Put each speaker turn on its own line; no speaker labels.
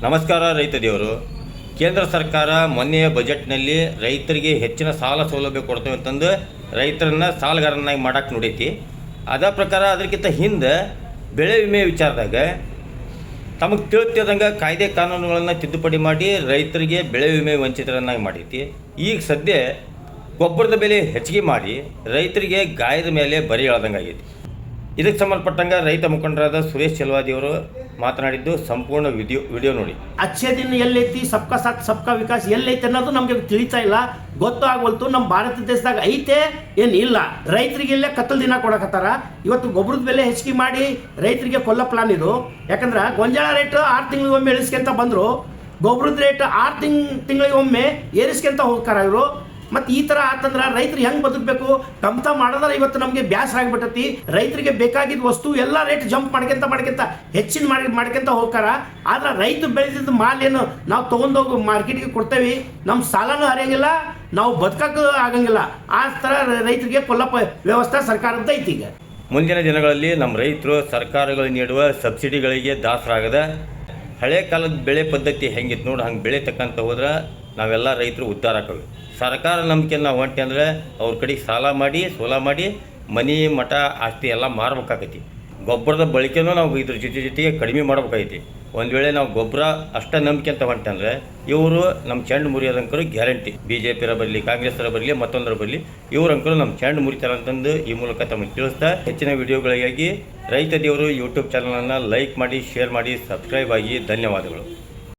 ನಮಸ್ಕಾರ ರೈತ ದೇವರು ಕೇಂದ್ರ ಸರ್ಕಾರ ಮೊನ್ನೆಯ ಬಜೆಟ್ನಲ್ಲಿ ರೈತರಿಗೆ ಹೆಚ್ಚಿನ ಸಾಲ ಸೌಲಭ್ಯ ಕೊಡ್ತೇವೆ ಅಂತಂದು ರೈತರನ್ನ ಸಾಲಗಾರನ್ನಾಗಿ ಮಾಡಕ್ಕೆ ನೋಡೈತಿ ಅದ ಪ್ರಕಾರ ಅದಕ್ಕಿಂತ ಹಿಂದೆ ಬೆಳೆ ವಿಮೆ ವಿಚಾರದಾಗ ತಮಗೆ ತಿಳಿತಿದಂಗೆ ಕಾಯ್ದೆ ಕಾನೂನುಗಳನ್ನು ತಿದ್ದುಪಡಿ ಮಾಡಿ ರೈತರಿಗೆ ಬೆಳೆ ವಿಮೆ ವಂಚಿತರನ್ನಾಗಿ ಮಾಡೈತಿ ಈಗ ಸದ್ಯ ಗೊಬ್ಬರದ ಬೆಲೆ ಹೆಚ್ಚಿಗೆ ಮಾಡಿ ರೈತರಿಗೆ ಗಾಯದ ಮೇಲೆ ಬರಿ ಎಳ್ದಂಗೆ ಆಗೈತಿ ಇದಕ್ಕೆ ಸಂಬಂಧಪಟ್ಟಂಗೆ ರೈತ ಮುಖಂಡರಾದ ಸುರೇಶ್ ಚೆಲವಾದಿ ಅವರು ಮಾತನಾಡಿದ್ದು ಸಂಪೂರ್ಣ ವಿಡಿಯೋ ವಿಡಿಯೋ ನೋಡಿ.
ಅಚ್ಚೇ ದಿನ ಎಲ್ಲೈತಿ, ಸಬ್ಕ ಸಾಥ್ ಸಬ್ಕಾ ವಿಕಾಸ್ ಎಲ್ಲೈತೆ ಅನ್ನೋದು ನಮಗೆ ತಿಳಿತಾ ಇಲ್ಲ. ಗೊತ್ತು ಆಗವಲ್ತು ನಮ್ಮ ಭಾರತ ದೇಶದಾಗ ಐತೆ, ಏನು ಇಲ್ಲ. ರೈತರಿಗೆ ಇಲ್ಲೇ ಕತ್ತಲ್ ದಿನ ಕೊಡಕತ್ತಾರ. ಇವತ್ತು ಗೊಬ್ಬರದ ಬೆಲೆ ಹೆಚ್ಚಿಗೆ ಮಾಡಿ ರೈತರಿಗೆ ಕೊಲ್ಲ ಪ್ಲಾನ್ ಇದು. ಯಾಕಂದ್ರೆ ಗೊಂಜಾಳ ರೇಟ್ ಆರು ತಿಂಗಳಿಗೊಮ್ಮೆ ಇಳಿಸ್ಕೊಂತ ಬಂದರು. ಗೊಬ್ಬರದ ರೇಟ್ ಆರು ತಿಂಗ್ ತಿಂಗಳಿಗೊಮ್ಮೆ ಏರಿಸ್ಕೊಂತ ಹೋಗ್ತಾರ ಇವರು. ಮತ್ತು ಈ ಥರ ಆತಂದ್ರೆ ರೈತರು ಹೆಂಗೆ ಬದುಕಬೇಕು? ಕಮ್ತ ಮಾಡೋದ್ರೆ ಇವತ್ತು ನಮಗೆ ಬ್ಯಾಸರ ಆಗಿಬಿಟ್ಟತಿ ರೈತರಿಗೆ ಬೇಕಾಗಿದ್ದ ವಸ್ತು ಎಲ್ಲ ರೇಟ್ ಜಂಪ್ ಮಾಡ್ಕೊಂತ ಮಾಡ್ಕೊಂತ, ಹೆಚ್ಚಿನ ಮಾಡಿ, ಮಾಡ್ಕೊಂತ ಹೋಗ್ತಾರ. ಆದ್ರೆ ರೈತ ಬೆಳೆದಿದ್ದ ಮಾಲ್ ಏನು ನಾವು ತೊಗೊಂಡೋಗಿ ಮಾರ್ಕೆಟ್ಗೆ ಕೊಡ್ತೇವೆ. ನಮ್ಮ ಸಾಲನೂ ಹರಿಯಂಗಿಲ್ಲ, ನಾವು ಬದುಕಕ್ಕೆ ಆಗಂಗಿಲ್ಲ. ಆ ಥರ ರೈತರಿಗೆ ಕೊಲ್ಲಪ್ಪ ವ್ಯವಸ್ಥೆ ಸರ್ಕಾರದ ಐತಿ ಈಗ.
ಮುಂದಿನ ದಿನಗಳಲ್ಲಿ ನಮ್ಮ ರೈತರು ಸರ್ಕಾರಗಳು ನೀಡುವ ಸಬ್ಸಿಡಿಗಳಿಗೆ ದಾಸರಾಗದ. ಹಳೆ ಕಾಲದ ಬೆಳೆ ಪದ್ಧತಿ ಹೆಂಗಿತ್ತು ನೋಡಿ, ಹಂಗೆ ಬೆಳೆ ತಕ್ಕಂತ ಹೋದ್ರೆ ನಾವೆಲ್ಲ ರೈತರು ಉದ್ಧಾರ ಆಕವಿ ಸರ್ಕಾರ ನಂಬಿಕೆ ನಾವು ಹೊಂಟೆ ಅಂದರೆ ಅವ್ರ ಕಡೆಗೆ ಸಾಲ ಮಾಡಿ, ಸೋಲ ಮಾಡಿ, ಮನೆ, ಮಠ, ಆಸ್ತಿ ಎಲ್ಲ ಮಾರಬೇಕಾಗೈತಿ. ಗೊಬ್ಬರದ ಬಳಕೆನೂ ನಾವು ಇದ್ರ ಜೊತೆ ಜೊತೆಗೆ ಕಡಿಮೆ ಮಾಡ್ಬೇಕಾಗೈತಿ. ಒಂದು ವೇಳೆ ನಾವು ಗೊಬ್ಬರ ಅಷ್ಟ ನಂಬಿಕೆ ಅಂತ ಹೊಂಟೆ ಅಂದರೆ ಇವರು ನಮ್ಮ ಚೆಂಡು ಮುರಿಯೋದಂಕರು ಗ್ಯಾರಂಟಿ. ಬಿ ಜೆ ಪಿರ ಬರಲಿ ಕಾಂಗ್ರೆಸ್ರ ಬರಲಿ, ಮತ್ತೊಂದರ ಬರಲಿ ಇವ್ರಂಕರು ನಮ್ಮ ಚೆಂಡ್ ಮುರಿತಾರೆ ಅಂತಂದು ಈ ಮೂಲಕ ತಮಗೆ ತಿಳಿಸ್ತಾ ಹೆಚ್ಚಿನ ವಿಡಿಯೋಗಳಿಗಾಗಿ ರೈತ ದೇವರು ಯೂಟ್ಯೂಬ್ ಚಾನಲನ್ನು ಲೈಕ್ ಮಾಡಿ ಶೇರ್ ಮಾಡಿ ಸಬ್ಸ್ಕ್ರೈಬ್ ಆಗಿ ಧನ್ಯವಾದಗಳು.